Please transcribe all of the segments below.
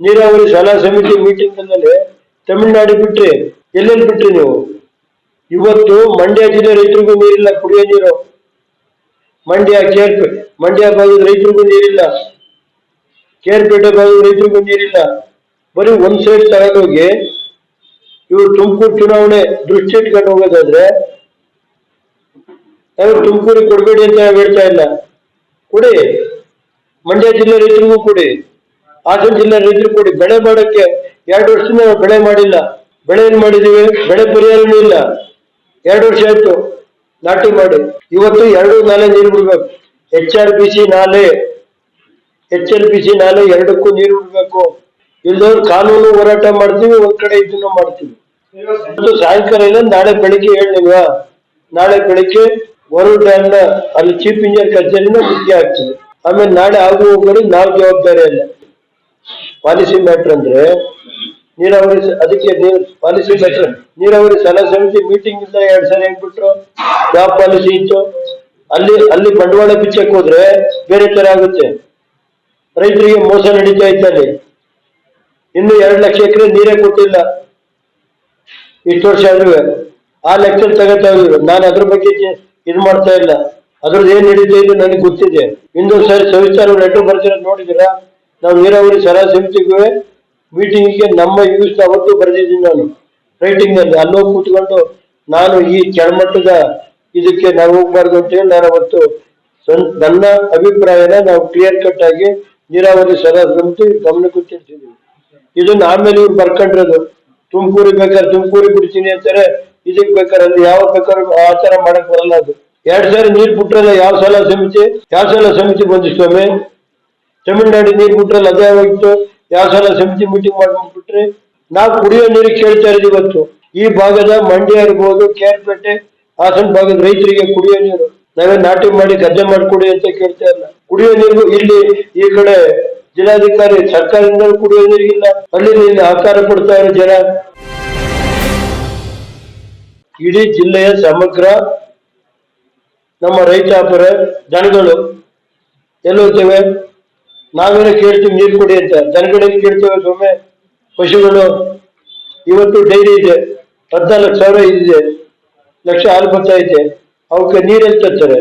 ನೀರಾವರಿ ಸಲಹಾ ಸಮಿತಿ ಮೀಟಿಂಗ್ನಲ್ಲಿ ತಮಿಳುನಾಡು ಬಿಟ್ರಿ ಎಲ್ಲೆಲ್ಲಿ ಬಿಟ್ರಿ ನೀವು? ಇವತ್ತು ಮಂಡ್ಯ ಜಿಲ್ಲೆ ರೈತರಿಗೂ ನೀರಿಲ್ಲ, ಕುಡಿಯೋ ನೀರು. ಮಂಡ್ಯ ಕೇರ್ ಮಂಡ್ಯ ಭಾಗದ ರೈತರಿಗೂ ನೀರಿಲ್ಲ. ಕೇರ್ಪೇಟೆ ಭಾಗದ ರೈತರಿಗೂ ನೀರಿಲ್ಲ. ಬರೀ ಒಂದ್ ಸೈಡ್ ತಗೊಂಡೋಗಿ ಇವರು ತುಮಕೂರು ಚುನಾವಣೆ ದೃಷ್ಟಿ ಇಟ್ಕೊಂಡು ಹೋಗೋದಾದ್ರೆ ಅವ್ರು ತುಮಕೂರಿಗೆ ಕೊಡಬೇಡಿ ಅಂತ ಹೇಳ್ತಾ ಇಲ್ಲ. ಕೊಡಿ. ಮಂಡ್ಯ ಜಿಲ್ಲೆ ರೈತರಿಗೂ ಕೊಡಿ. ಹಾಸನ ಜಿಲ್ಲೆ ರೈತರು ಕೊಡಿ. ಬೆಳೆ ಮಾಡಕ್ಕೆ ಎರಡು ವರ್ಷದಿಂದ ಬೆಳೆ ಮಾಡಿಲ್ಲ. ಬೆಳೆ ಏನ್ ಮಾಡಿದೀವಿ? ಬೆಳೆ ಪರಿಹಾರನೂ ಇಲ್ಲ. ಎರಡು ವರ್ಷ ಆಯ್ತು. ನಾಟಿ ಮಾಡಿ. ಇವತ್ತು ಎರಡು ನಾಲೆ ನೀರು ಬಿಡ್ಬೇಕು. ಎಚ್ ಆರ್ ಪಿ ಸಿ ನಾಲೆ. ಎಚ್ ಎಲ್ ಪಿ ಸಿ ನಾಲೆ ಎರಡಕ್ಕೂ ನೀರು ಬಿಡ್ಬೇಕು. ಇಲ್ದವ್ರು ಕಾನೂನು ಹೋರಾಟ ಮಾಡ್ತೀವಿ, ಒಂದ್ ಕಡೆ ಇದನ್ನು ಮಾಡ್ತೀವಿ. ಇವತ್ತು ಸಾಯಂಕಾಲ ಇಲ್ಲ, ನಾಳೆ ಬೆಳಿಗ್ಗೆ ಹೇಳಿಲ್ವಾ ನಾಳೆ ಬೆಳಿಗ್ಗೆ ಡ್ಯಾಮ್ನ ಅಲ್ಲಿ ಚೀಫ್ ಇಂಜಿನಿಯರ್ ಕಚೇರಿನ ಮುಖ್ಯ ಆಗ್ತದೆ. ಆಮೇಲೆ ನಾಳೆ ಆಗುವ ನಾವು ಜವಾಬ್ದಾರಿ ಅಲ್ಲ. ಪಾಲಿಸಿ ಮ್ಯಾಟ್ರ್ ಅಂದ್ರೆ ನೀರಾವರಿ ಅದಕ್ಕೆ ಪಾಲಿಸಿ ಮ್ಯಾಟ್ರ್ ನೀರಾವರಿ ಸಲಹಾ ಸಮಿತಿ ಮೀಟಿಂಗ್ ಇಂದ ಎರಡ್ ಸಲ ಹೇಳ್ಬಿಟ್ರು. ಯಾವ ಪಾಲಿಸಿ ಇತ್ತು? ಅಲ್ಲಿ ಅಲ್ಲಿ ಬಂಡವಾಳ ಬಿಚ್ಚಕ್ ಹೋದ್ರೆ ಬೇರೆ ತರ ಆಗುತ್ತೆ. ರೈತರಿಗೆ ಮೋಸ ನಡೀತಾ ಇತ್ತು ಅಲ್ಲಿ. ಇನ್ನು ಎರಡು ಲಕ್ಷ ಎಕರೆ ನೀರೇ ಕೊಟ್ಟಿಲ್ಲ. ಇಷ್ಟು ವರ್ಷ ಆದ್ರೂ ಆ ಲೆಕ್ಕ ತಗೋತಾ ಇದ್ರು. ನಾನು ಅದ್ರ ಬಗ್ಗೆ ಇದು ಮಾಡ್ತಾ ಇಲ್ಲ. ಅದ್ರದ್ದು ಏನ್ ನಡೀತಾ ಇದೆ ನನಗೆ ಗೊತ್ತಿದೆ. ಇನ್ನೊಂದ್ಸರಿ ಸವಿಸ್ತಾರ ಲೆಟರ್ ಬರ್ತಿರೋದು ನೋಡಿದಿರಾ ನಾವು ನೀರಾವರಿ ಸಲಹಾ ಸಮಿತಿಗೂ ಮೀಟಿಂಗ್ಗೆ ನಮ್ಮ ಯೂಸ್ ಅವತ್ತು ಬರೆದಿದ್ದೀನಿ ನಾನು. ರೈಟಿಂಗ್ ಅಲ್ಲಿ ಅಲ್ಲೋಗಿ ಕೂತ್ಕೊಂಡು ನಾನು ಈ ಕೆಳಮಟ್ಟದ ಇದಕ್ಕೆ ನಾವು ಹೋಗ್ಬಾರ್ದು ಅಂತ ನಾನು ಅವತ್ತು ನನ್ನ ಅಭಿಪ್ರಾಯನ ನಾವು ಕ್ಲಿಯರ್ ಕಟ್ ಆಗಿ ನೀರಾವರಿ ಸಲಹಾ ಸಮಿತಿ ಗಮನಕ್ಕೆ ತಿಳಿಸಿದ್ದೀವಿ ಇದನ್ನ ಆಮೇಲೆ ಇವ್ರು ಬರ್ಕೊಂಡಿರೋದು. ತುಮಕೂರಿಗೆ ಬೇಕಾದ್ರೆ ತುಮಕೂರಿಗೆ ಬಿಡ್ತೀನಿ ಅಂತಾರೆ, ಇದಕ್ಕೆ ಬೇಕಾದ್ರೆ ಅಲ್ಲಿ ಯಾವ ಬೇಕಾದ್ರೆ ತರ ಮಾಡಕ್ ಬರಲ್ಲ ಅದು. ಎರಡ್ ಸಾವಿರ ನೀರ್ ಬಿಟ್ರಲ್ಲ, ಯಾವ ಸಲ ಸಮಿತಿ? ಯಾವ ಸಲ ಸಮಿತಿ ಬಂದು ಸ್ವಾಮಿ ನೀರು ನೀರ್ ಬಿಟ್ರಲ್ಲ ಅದೇ ಹೋಗಿತ್ತು ಯಾವ ಸಲ ಸಮಿತಿ ಮೀಟಿಂಗ್ ಮಾಡ್ಕೊಂಡ್ಬಿಟ್ರಿ ನಾವು ಕುಡಿಯೋ ನೀರಿಗೆ ಕೇಳ್ತಾ ಇರೋದು ಇವತ್ತು. ಈ ಭಾಗದ ಮಂಡ್ಯ ಇರ್ಬೋದು, ಕೇರ್ಪೇಟೆ, ಹಾಸನ ಭಾಗದ ರೈತರಿಗೆ ಕುಡಿಯೋ ನೀರು. ನಾವೇ ನಾಟಿ ಮಾಡಿ ಗದ್ದೆ ಮಾಡಿಕೊಡಿ ಅಂತ ಕೇಳ್ತಾ ಇಲ್ಲ. ಕುಡಿಯೋ ನೀರು ಇಲ್ಲಿ ಈ ಕಡೆ ಜಿಲ್ಲಾಧಿಕಾರಿ ಸರ್ಕಾರದಿಂದ ಕುಡಿಯೋ ನೀರಿಗಿಲ್ಲ. ಅಲ್ಲಿ ಇಲ್ಲಿ ಆಕಾರ ಕೊಡ್ತಾ ಇರೋ ಜನ. ಇಡೀ ಜಿಲ್ಲೆಯ ಸಮಗ್ರ ನಮ್ಮ ರೈತಾಪರ ಜನಗಳು ಎಲ್ಲೋಗ್ತೇವೆ. ನಾವೇನೋ ಕೇಳ್ತೀವಿ, ನೀರು ಕೊಡಿ ಅಂತ. ಜನಗಡೆ ಕೇಳ್ತೇವೆ ಒಮ್ಮೆ ಪಶುಗಳು ಇವತ್ತು ಡೈರಿ ಇದೆ, ಹದಿನಾಲ್ಕು ಸಾವಿರ ಇದೆ, ಲಕ್ಷ ಹಾಲು ಬರ್ತಾ ಇದೆ ಅವಕ್ಕೆ ನೀರೆಲ್ಲಿ ತರ್ತಾರೆ?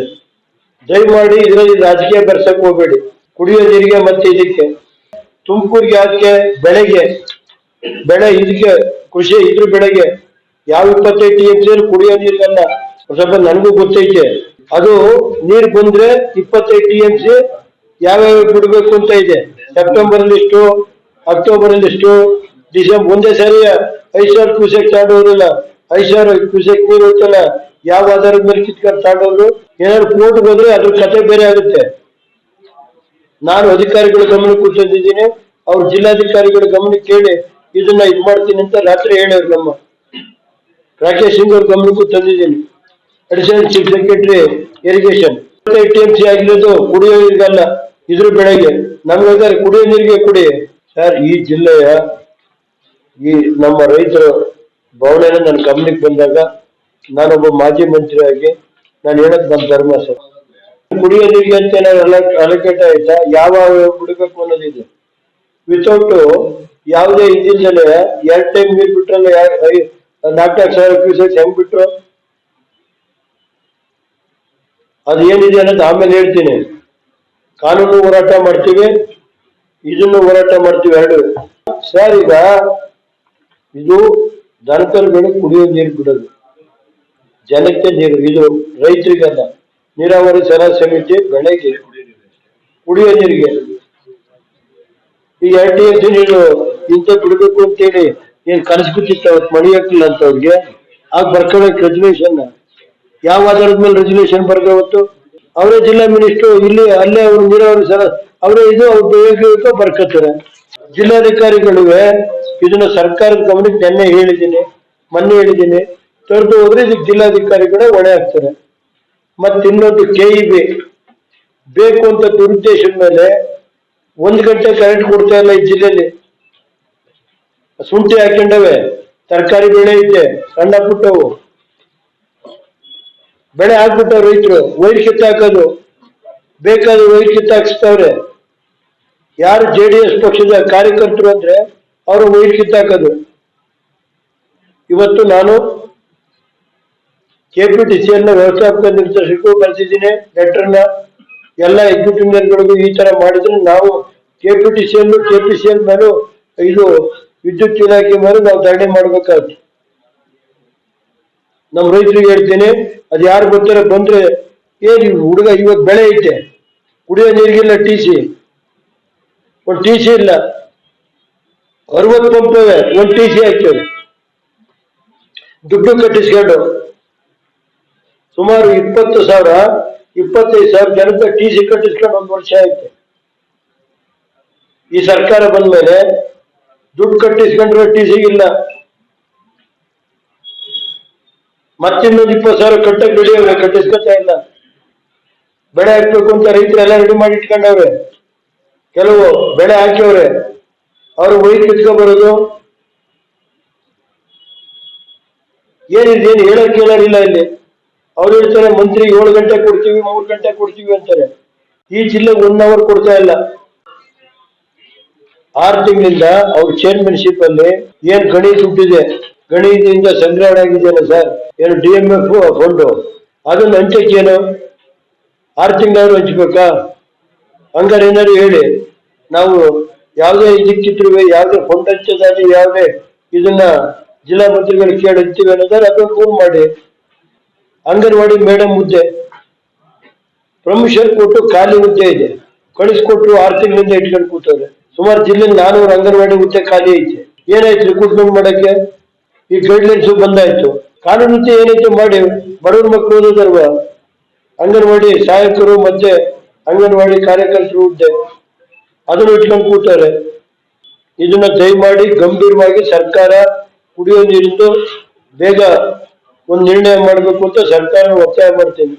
ದಯಮಾಡಿ ಇದರಲ್ಲಿ ರಾಜಕೀಯ ಬರ್ಸಕ್ ಹೋಗ್ಬೇಡಿ. ಕುಡಿಯೋ ನೀರಿಗೆ ಮತ್ತೆ ಇದಕ್ಕೆ. ತುಮಕೂರಿಗೆ ಅದಕ್ಕೆ ಬೆಳೆಗೆ, ಬೆಳೆ ಇದಕ್ಕೆ, ಕೃಷಿ ಇದ್ರ ಬೆಳೆಗೆ ಯಾವ ಇಪ್ಪತ್ತೈದು ಟಿ ಎಂ ಸಿ ಕುಡಿಯೋ ನೀರಿಗಲ್ಲ. ಸ್ವಲ್ಪ ನನಗೂ ಗೊತ್ತೈತೆ. ಅದು ನೀರು ಬಂದ್ರೆ ಇಪ್ಪತ್ತೈದು ಟಿ ಎಂ ಸಿ ಯಾವ್ಯಾವ ಬಿಡ್ಬೇಕು ಅಂತ ಇದೆ. ಸೆಪ್ಟೆಂಬರ್ ಅಲ್ಲಿ ಇಷ್ಟು ಅಕ್ಟೋಬರ್ ಅಲ್ಲಿ ಇಷ್ಟು ಡಿಸೆಂಬರ್ ಒಂದೇ ಸಾರಿ ಐದು ಸಾವಿರ ಕ್ಯೂಸೆಕ್ ತಗೊಂಡೋದ್ರಲ್ಲ ಐದು ಸಾವಿರ ಕ್ಯೂಸೆಕ್ ನೀರು ಹೋಯ್ತಲ್ಲ ಯಾವ ಆಧಾರದ ಮೇಲೆ ಕಿತ್ಕೊಂಡು ತಗೊಂಡೋದ್ರು ಏನಾದ್ರು ಕೋರ್ಟ್ ಬಂದ್ರೆ ಅದ್ರ ಕತೆ ಬೇರೆ ಆಗುತ್ತೆ. ನಾನು ಅಧಿಕಾರಿಗಳ ಗಮನಕ್ಕೆ ತಂದಿದ್ದೀನಿ ಅವ್ರ ಜಿಲ್ಲಾಧಿಕಾರಿಗಳ ಗಮನಕ್ಕೆ ಕೇಳಿ ಇದನ್ನ ಇದ್ ಮಾಡ್ತೀನಿ ಅಂತ ರಾತ್ರಿ ಹೇಳೋರು ನಮ್ಮ ರಾಕೇಶ್ ಸಿಂಗ್ ಅವ್ರ ಗಮನಕ್ಕೂ ತಂದಿದ್ದೀನಿ. Additional chief secretary irrigation. T C ಆಗಿರೋದು ಕುಡಿಯೋ ನೀರಿಗಲ್ಲ ಇದ್ರ ಬೆಳೆಗೆ ನಮ್ಗೆ ಕುಡಿಯ ನೀರಿಗೆ ಕುಡಿ. ಸರ್, ಈ ಜಿಲ್ಲೆಯ ಈ ನಮ್ಮ ರೈತರು ಭವನ ನನ್ನ ಗಮನಕ್ಕೆ ಬಂದಾಗ ನಾನೊಬ್ಬ ಮಾಜಿ ಮಂತ್ರಿಯಾಗಿ ನಾನು ಹೇಳಕ್ ನಮ್ಮ ಧರ್ಮ ಸರ್. ಕುಡಿಯೋ ನೀರಿಗೆ ಅಂತ ಏನಾದ್ರು ಅಲೋಕೇಟ್ ಆಯ್ತಾ? ಯಾವ ಕುಡಿಬೇಕು ಅನ್ನೋದಿದೆ ವಿತೌಟ್ ಯಾವುದೇ ಇದಿಲ್ದಲೆ ಎರಡ್ ಟೈಮ್ ನೀರು ಬಿಟ್ರಲ್ಲ ನಾಲ್ಕು ಸಾವಿರ ಕ್ಯೂಸೆಕ್ ಹೆಂಗ್ ಬಿಟ್ರು? ಅದು ಏನಿದೆ ಅನ್ನೋದು ಆಮೇಲೆ ಹೇಳ್ತೀನಿ. ಕಾನೂನು ಹೋರಾಟ ಮಾಡ್ತೀವಿ, ಇದನ್ನು ಹೋರಾಟ ಮಾಡ್ತೀವಿ ಎರಡು. ಸರ್, ಈಗ ಇದು ದನಕರುಗಳು ಕುಡಿಯೋ ನೀರು ಬಿಡೋದು. ಜನಕ್ಕೆ ನೀರು, ಇದು ರೈತರಿಗಲ್ಲ ನೀರಾವರಿ ಸಲ ಸಮಿತಿ ಬೆಳೆಗೆ ಕುಡಿಯೋ ನೀರಿಗೆ. ಈ ಎರಡು ಎಸ್ ನೀರು ಇಂಥ ಬಿಡಬೇಕು ಅಂತೇಳಿ ಏನ್ ಕನಸು ಬಿಟ್ಟಿತ್ತು ಅವತ್ತು ಮಣಿ ಹಾಕಿಲ್ಲ ಅಂತ ಅವ್ರಿಗೆ? ಆಗ ಬರ್ಕೊಳಕ್ ರೆಜುಲೇಷನ್ ಯಾವ ಆಧಾರದ ಮೇಲೆ ರೆಜುಲೇಷನ್ ಬರ್ದು ಅವತ್ತು? ಅವರೇ ಜಿಲ್ಲಾ ಮಿನಿಸ್ಟರ್ ಇಲ್ಲಿ ಅಲ್ಲೇ ಅವರು ನೀರಾವರಿ ಸಲ ಅವರೇ ಇದು ಅವ್ರು ಬೇಗ ಬರ್ಕೋತಾರೆ ಜಿಲ್ಲಾಧಿಕಾರಿಗಳಿವೆ, ಇದನ್ನ ಸರ್ಕಾರದ ಗಮನಕ್ಕೆ ನೆನ್ನೆ ಹೇಳಿದ್ದೀನಿ, ಮೊನ್ನೆ ಹೇಳಿದ್ದೀನಿ, ತೊರೆದು ಹೋದ್ರೆ ಇದಕ್ಕೆ ಜಿಲ್ಲಾಧಿಕಾರಿಗಳೇ ಹೊಣೆ ಹಾಕ್ತಾರೆ. ಮತ್ತೆ ಇನ್ನೊಂದು ಕೆ ಇ ಬಿ ಬೇಕು ಅಂತ ದುರುದ್ದೇಶದ ಮೇಲೆ ಒಂದ್ ಗಂಟೆ ಕರೆಂಟ್ ಕೊಡ್ತಾ ಇಲ್ಲ ಈ ಜಿಲ್ಲೆಯಲ್ಲಿ. ಶುಂಠಿ ಹಾಕೊಂಡವೆ ತರಕಾರಿ ಬೆಳೆ ಐತೆ ಸಣ್ಣ ಪುಟ್ಟವು. ಬೆಳೆ ಹಾಕ್ಬಿಟ್ಟವ್ರು ರೈತರು, ವೈರ್ ಕಿತ್ತಾಕೋದು ಬೇಕಾದ ವೈರ್ ಕಿತ್ತಾಕ್ಸ್ತವ್ರೆ ಯಾರು ಜೆ ಡಿ ಎಸ್ ಪಕ್ಷದ ಕಾರ್ಯಕರ್ತರು ಅಂದ್ರೆ ಅವರು ವೈರ್ ಕಿತ್ತಾಕೋದು ಇವತ್ತು ನಾನು ಕೆ ಪಿ ಕೆಪಿಟಿಸಿಯನ್ನ ವ್ಯವಸ್ಥಾಪಕ ನಿರ್ದೇಶಕರು ಬರ್ತಿದ್ದೀನಿ ಲೆಟರ್ನ ಎಲ್ಲ ಎಕ್ಸಿಕ್ಯೂಟಿವ್ಗಳಿಗೂ ಈ ತರ ಮಾಡಿದ್ರೆ ನಾವು ಕೆ ಪಿ ಟಿ ಸಿಯನ್ನು ಕೆ ಪಿ ಸಿ ಎಲ್ ಮೇಲೂ ಇದು ವಿದ್ಯುತ್ ಇಲಾಖೆ ಮೇಲೆ ನಾವು ಧರಣಿ ಮಾಡ್ಬೇಕಾಗುತ್ತೆ. ನಮ್ಮ ರೈತರಿಗೆ ಹೇಳ್ತೀನಿ, ಅದು ಯಾರು ಬರ್ತಾರೆ ಬಂದ್ರೆ ಏನ್ ಹುಡುಗ ಇವತ್ತು ಬೆಳೆ ಐತೆ, ಕುಡಿಯೋ ನೀರಿಗಿಲ್ಲ ಟಿ ಸಿ ಒಂದು ಟಿ ಸಿ ಇಲ್ಲ. ಅರವತ್ತು ಪಂಪ್ ಇವೆ, ಒಂದು ಟಿ ಸಿ ಹಾಕ್ತೇವೆ. ದುಡ್ಡು ಕಟ್ಟಿಸ್ಕೊಂಡು. ಸುಮಾರು ಇಪ್ಪತ್ತು ಸಾವಿರ, ಇಪ್ಪತ್ತೈದು ಸಾವಿರ ಜನಕ್ಕೆ ಟಿ ಸಿ ಕಟ್ಟಿಸ್ಕೊಂಡು ಒಂದು ವರ್ಷ ಆಯ್ತು. ಈ ಸರ್ಕಾರ ಬಂದ್ಮೇಲೆ ದುಡ್ಡು ಕಟ್ಟಿಸ್ಕೊಂಡ್ರೆ ಟಿ ಸಿಗಿಲ್ಲ ಮತ್ತಿನ್ನೊಂದು ಇಪ್ಪತ್ತು ಸಾವಿರ ಕಟ್ಟಕ್ಕೆ ಬೆಳೆಯವ್ರೆ ಕಟ್ಟಿಸ್ಕೊತಾ ಇಲ್ಲ. ಬೆಳೆ ಹಾಕ್ಬೇಕು ಅಂತ ರೈತರೆಲ್ಲ ರೆಡಿ ಮಾಡಿ ಇಟ್ಕೊಂಡವ್ರೆ. ಕೆಲವು ಬೆಳೆ ಹಾಕಿವ್ರೆ. ಅವ್ರು ಒಯ್ದು ಕಿತ್ಕೊ ಬರೋದು ಏನಿದೆ ಏನು ಹೇಳಕ್ ಕೇಳೋರಿಲ್ಲ ಇಲ್ಲಿ. ಅವ್ರು ಹೇಳ್ತಾರೆ, ಮಂತ್ರಿ ಏಳು ಗಂಟೆ ಕೊಡ್ತೀವಿ, ಮೂರು ಗಂಟೆ ಕೊಡ್ತೀವಿ ಅಂತಾರೆ. ಈ ಜಿಲ್ಲೆಗೆ ಒನ್ ಅವರ್ ಕೊಡ್ತಾ ಇಲ್ಲ. ಆರು ತಿಂಗಳಿಂದ ಅವ್ರ ಚೇರ್ಮನ್ಶಿಪ್ ಅಲ್ಲಿ ಏನ್ ಗಣಿ ದುಡ್ಡಿದೆ ಗಣಿದಿಂದ ಸಂಗ್ರಹಣೆ ಆಗಿದೆಯಲ್ಲ ಸರ್? ಏನು ಡಿ ಎಂ ಎಫ್ ಫಂಡು? ಅದನ್ನು ಹಂಚಕ್ಕೇನು ಆರು ತಿಂಗಳಾದ್ರು ಹಂಚ್ಬೇಕಾ? ಹಂಗಾರೆ ಏನಾದ್ರು ಹೇಳಿ. ನಾವು ಯಾವುದೇ ಇದಕ್ಕಿದ್ರು ಯಾವುದೇ ಫಂಡ್ ಹಂಚೋದಾಗಲಿ ಯಾವುದೇ ಇದನ್ನ ಜಿಲ್ಲಾ ಮಂತ್ರಿಗಳು ಕೇಳಿ ಹಂಚ್ತೀವಿ ಅನ್ನೋದಾದ್ರೆ ಅದನ್ನು ಫೋನ್ ಮಾಡಿ. ಅಂಗನವಾಡಿ ಮೇಡಮ್ ಹುದ್ದೆ. ಪ್ರಮೋಷನ್ ಕೊಟ್ಟು ಖಾಲಿ ಹುದ್ದೆ ಇದೆ. ಕಳಿಸ್ಕೊಟ್ಟು ಆರು ತಿಂಗಳಿಂದ ಇಟ್ಕೊಂಡು ಕೂತವ್ರೆ. ಸುಮಾರು ಜಿಲ್ಲೆ ನಾನೂರು ಅಂಗನವಾಡಿ ಹುದ್ದೆ ಖಾಲಿ ಐತೆ. ಏನಾಯ್ತು ರಿಕ್ರೂಟ್ಮೆಂಟ್ ಮಾಡಕ್ಕೆ? ಈ ಗೈಡ್ಲೈನ್ಸ್ ಬಂದಾಯ್ತು. ಕಾನೂನು ನೀತಿ ಏನೈತೆ ಮಾಡಿ, ಬಡವ್ರ ಮಕ್ಕಳು ಓದೋದಲ್ವಾ? ಅಂಗನವಾಡಿ ಸಹಾಯಕರು ಮತ್ತೆ ಅಂಗನವಾಡಿ ಕಾರ್ಯಕರ್ತರು ಹುದ್ದೆ ಅದನ್ನು ಇಟ್ಕೊಂಡು ಕೂತಾರೆ. ಇದನ್ನ ದಯಮಾಡಿ ಗಂಭೀರವಾಗಿ ಸರ್ಕಾರ ಕುಡಿಯೋ ನೀರಿಂದು ಬೇಗ ಒಂದು ನಿರ್ಣಯ ಮಾಡಬೇಕು ಅಂತ ಸರ್ಕಾರ ಒತ್ತಾಯ ಮಾಡ್ತೀನಿ.